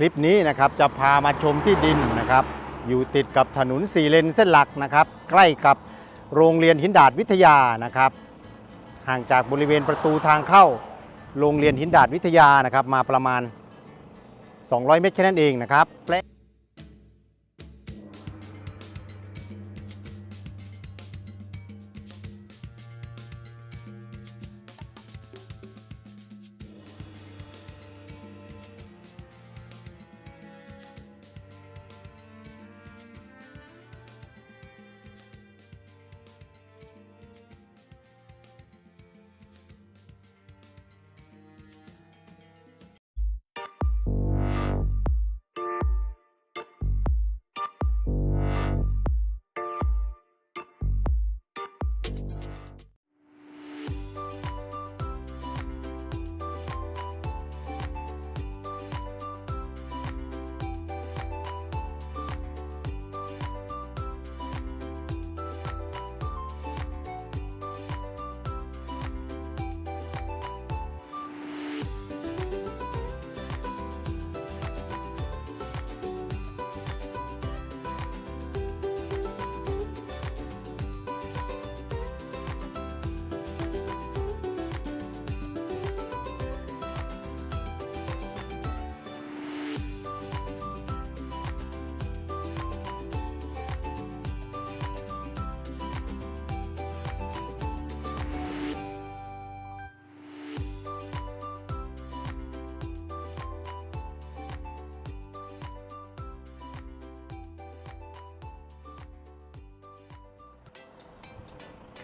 คลิปนี้นะครับจะพามาชมที่ดินนะครับ อยู่ติดกับถนนสี่เลนเส้นหลักนะครับ ใกล้กับโรงเรียนหินดาดวิทยานะครับ ห่างจากบริเวณประตูทางเข้า โรงเรียนหินดาดวิทยานะครับ มาประมาณ 200 เมตรแค่นั้นเองนะครับ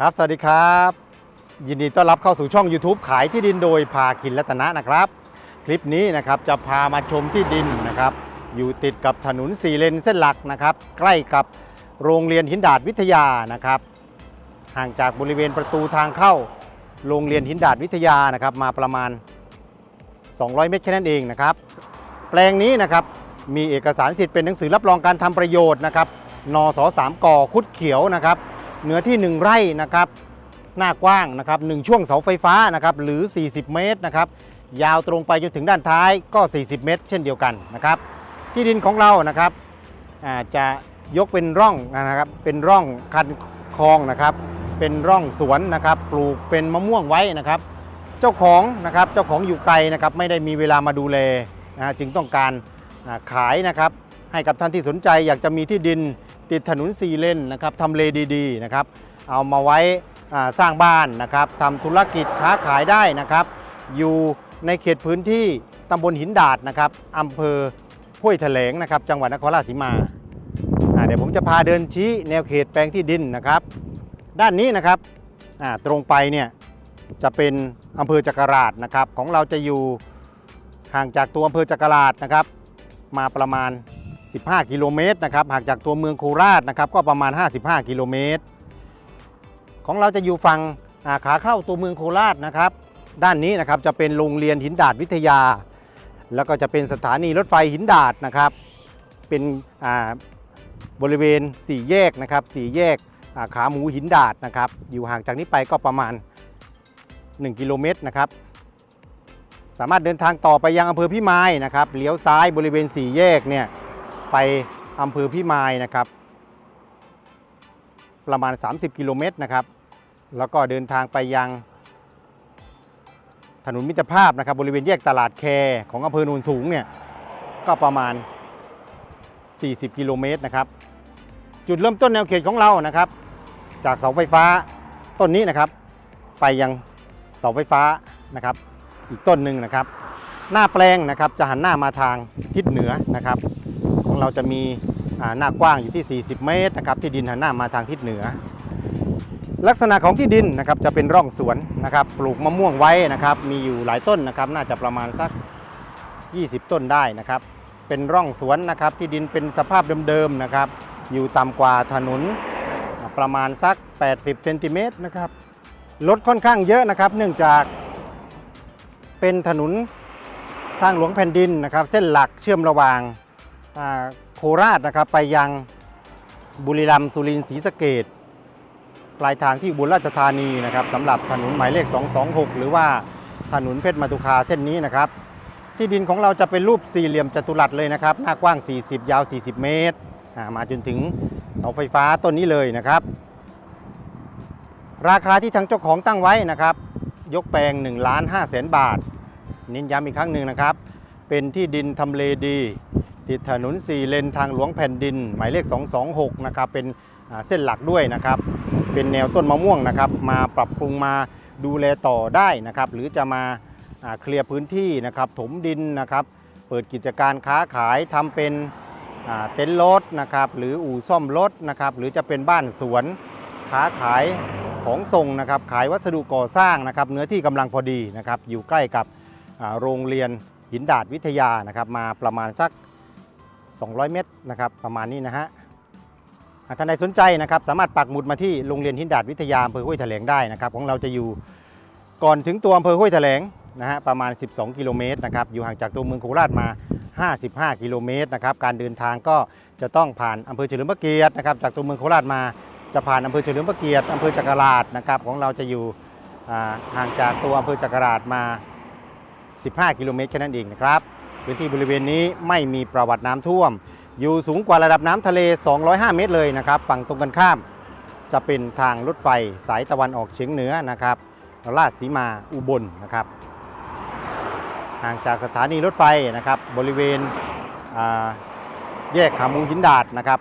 ครับ สวัสดีครับ ยินดีต้อนรับเข้าสู่ช่อง YouTube ขายที่ดินโดยพาคินรัตนะนะครับ คลิปนี้นะครับจะพามาชมที่ดินนะครับ อยู่ติดกับถนนสี่เลนเส้นหลักนะครับ ใกล้กับโรงเรียนหินดาดวิทยานะครับ ห่างจากบริเวณประตูทางเข้า โรงเรียนหินดาดวิทยานะครับ มาประมาณ 200 เมตรแค่นั้นเองนะครับ แปลงนี้นะครับมีเอกสารสิทธิ์เป็นหนังสือรับรองการทำประโยชน์นะครับนสสามกคุดเขียวนะครับ เนื้อที่ 1 ไร่นะครับ หน้ากว้างนะครับหนึ่งช่วงเสาไฟฟ้านะครับหรือ 40 เมตรนะครับ ยาวตรงไปจนถึงด้านท้ายก็ 40 เมตร เช่นเดียวกันนะครับ ที่ดินของเรานะครับอาจะยกเป็นร่องนะครับ เป็นร่องคันคลองนะครับ เป็นร่องสวนนะครับ ปลูกเป็นมะม่วงไว้นะครับ เจ้าของนะครับ เจ้าของอยู่ไกลนะครับ ไม่ได้มีเวลามาดูแลนะจึงต้องการขายนะครับ ให้กับท่านที่สนใจอยากจะมีที่ดินติดถนนสี่เลนนะครับทำเลดีๆนะครับเอามาไว้สร้างบ้านนะครับทำธุรกิจค้าขายได้นะครับ อยู่ในเขตพื้นที่ตำบลหินดาดนะครับอำเภอห้วยแถลงนะครับ จังหวัดนครราชสีมาเดี๋ยวผมจะพาเดินชี้แนวเขตแปลงที่ดินนะครับ ด้านนี้นะครับตรงไปเนี่ยจะเป็นอำเภอจักราชนะครับ ของเราจะอยู่ห่างจากตัวอำเภอจักราชนะครับ มาประมาณ 15 กิโลเมตรนะครับหางจากตัวเมืองโคราชนะครับก็ประมาณ 55 กิโลเมตร ของเราจะอยู่ฝั่งาขาเข้าตัวเมืองโคราชนะครับ ด้านนี้นะครับจะเป็นโรงเรียนหินดาดวิทยา แล้วก็จะเป็นสถานีรถไฟหินดาดนะครับ เป็นบริเวณสี่แยกนะครับสี่แยกาขาหมูหินดาดนะครับ อยู่ห่างจากนี้ไปก็ประมาณ 1 กิโลเมตรนะครับ สามารถเดินทางต่อไปยังอำเภอพิมายนะครับเลี้ยวซ้ายบริเวณสี่แยกเนี่ย ไปอำเภอพิมายนะครับ ประมาณ 30 กิโลเมตรนะครับ แล้วก็เดินทางไปยัง ถนนมิตรภาพนะครับ บริเวณแยกตลาดแคของอำเภอโนนสูงเนี่ยก็ประมาณ 40 กิโลเมตรนะครับ จุดเริ่มต้นแนวเขตของเรานะครับ จากเสาไฟฟ้าต้นนี้นะครับ ไปยังเสาไฟฟ้านะครับ อีกต้นหนึ่งนะครับ หน้าแปลงนะครับจะหันหน้ามาทางทิศเหนือนะครับ ของเราจะมีหน้ากว้างอยู่ที่ 40 เมตรนะครับที่ดินหันหน้ามาทางทิศเหนือ ลักษณะของที่ดินนะครับจะเป็นร่องสวนนะครับปลูกมะม่วงไว้นะครับมีอยู่หลายต้นนะครับน่าจะประมาณสัก 20 ต้นได้นะครับเป็นร่องสวนนะครับที่ดินเป็นสภาพเดิมๆนะครับอยู่ต่ำกว่าถนนประมาณสัก 80เซนติเมตรนะครับรถค่อนข้างเยอะนะครับ เนื่องจากเป็นถนนทางหลวงแผ่นดินนะครับ เส้นหลักเชื่อมระหว่าง โคราชนะครับไปยังบุรีรัมย์สุรินทร์ศรีสะเกดปลายทางที่อุบุรีราชธานีนะครับสำหรับถนนหมายเลข 226 หรือว่าถนนเพชรมาตุคาเส้นนี้นะครับ ที่ดินของเราจะเป็นรูปสี่เหลี่ยมจัตุรัสเลยนะครับ หน้ากว้าง 40 ยาว 40 เมตร มาจนถึงเสาไฟฟ้าต้นนี้เลยนะครับ ราคาที่ทางเจ้าของตั้งไว้นะครับ ยกแปลง1ล้าน5แสนบาท เน้นย้ำอีกครั้งหนึ่งนะครับ เป็นที่ดินทำเลดี ติดถนน4เลนทางหลวงแผ่นดิน หมายเลข 226 นะครับ เป็นเส้นหลักด้วยนะครับ เป็นแนวต้นมะม่วงนะครับ มาปรับปรุงมาดูแลต่อได้นะครับ หรือจะมาเคลียร์พื้นที่นะครับ ถมดินนะครับ เปิดกิจการค้าขายทำเป็นเต็นท์รถนะครับ หรืออู่ซ่อมรถนะครับ หรือจะเป็นบ้านสวนค้าขายของส่งนะครับ ขายวัสดุก่อสร้างนะครับ เนื้อที่กำลังพอดีนะครับ อยู่ใกล้กับโรงเรียน หินดาดวิทยานะครับ มาประมาณสัก 200 เมตรนะครับ ประมาณนี้นะฮะหากท่านใดสนใจนะครับ สามารถปักหมุดมาที่โรงเรียนหินดาดวิทยาอำเภอห้วยแถลงได้นะครับ ของเราจะอยู่ก่อนถึงตัวอำเภอห้วยแถลงนะฮะประมาณ 12 กิโลเมตรนะครับอยู่ห่างจากตัวเมืองโคราชมา 55 กิโลเมตรนะครับการเดินทางก็จะต้องผ่านอำเภอเฉลิมพระเกียรตินะครับจากตัวเมืองโคราชมาจะผ่านอำเภอเฉลิมพระเกียรติอำเภอจักราชนะครับของเราจะอยู่ห่างจากตัวอำเภอจักราชมา 15 กิโลเมตรแค่นั้นเองนะครับ พื้นที่บริเวณนี้ไม่มีประวัติน้ำท่วม อยู่สูงกว่าระดับน้ำทะเล 205 เมตรเลยนะครับ ฝั่งตรงกันข้าม จะเป็นทางรถไฟสายตะวันออกเฉียงเหนือนะครับราชสีมาอุบลนะครับห่างจากสถานีรถไฟนะครับ บริเวณแยกขามูหินดาดนะครับ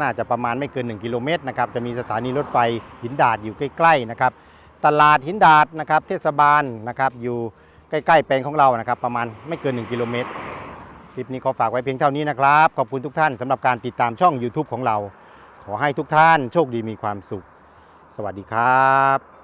น่าจะประมาณไม่เกิน 1 กิโลเมตรนะครับ จะมีสถานีรถไฟหินดาดอยู่ใกล้ๆนะครับ ตลาดหินดาดนะครับ เทศบาลนะครับ อยู่ ใกล้ๆแปลงของเรานะครับ ประมาณไม่เกิน 1 กิโลเมตรคลิปนี้ขอฝากไว้เพียงเท่านี้นะครับ ขอบคุณทุกท่านสำหรับการติดตามช่อง YouTube ของเรา ขอให้ทุกท่านโชคดีมีความสุข สวัสดีครับ